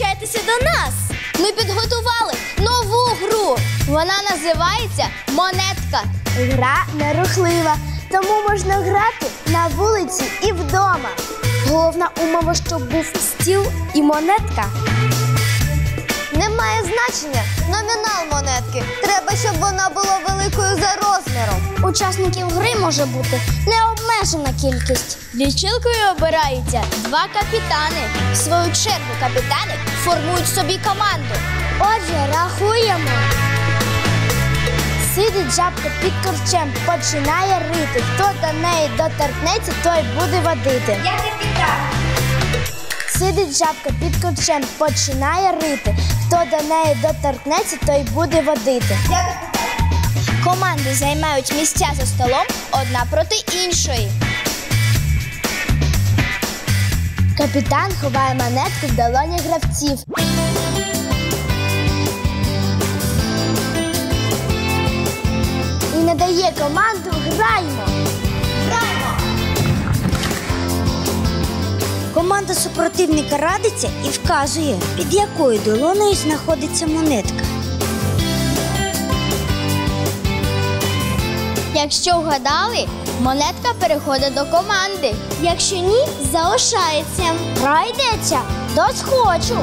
долучайтеся до нас. Ми підготували нову гру. Вона називається Монетка. Гра нерухлива, тому можна грати на вулиці і вдома. Головна умова, щоб був стіл і монетка. Немає значення номінал монетки. Треба, щоб вона була великою за розміром. Учасників гри може бути необмежена кількість. Лічилкою обираються два капітани. В свою чергу капітани формують собі команду. Отже, рахуємо. Сидить жабка під корчем, починає рити. Хто до неї доторкнеться, той буде водити. Я капітан. Сидить жабка під корчем, починає рити. Хто до неї доторкнеться, той буде водити. Команди займають місця за столом одна проти іншої. Капітан ховає монетку в долоні гравців. І надає команду Граймо. Команда супротивника радиться і вказує, під якою долоною знаходиться монетка. Якщо вгадали, монетка переходить до команди. Якщо ні, залишається. Пройдеться до схочу.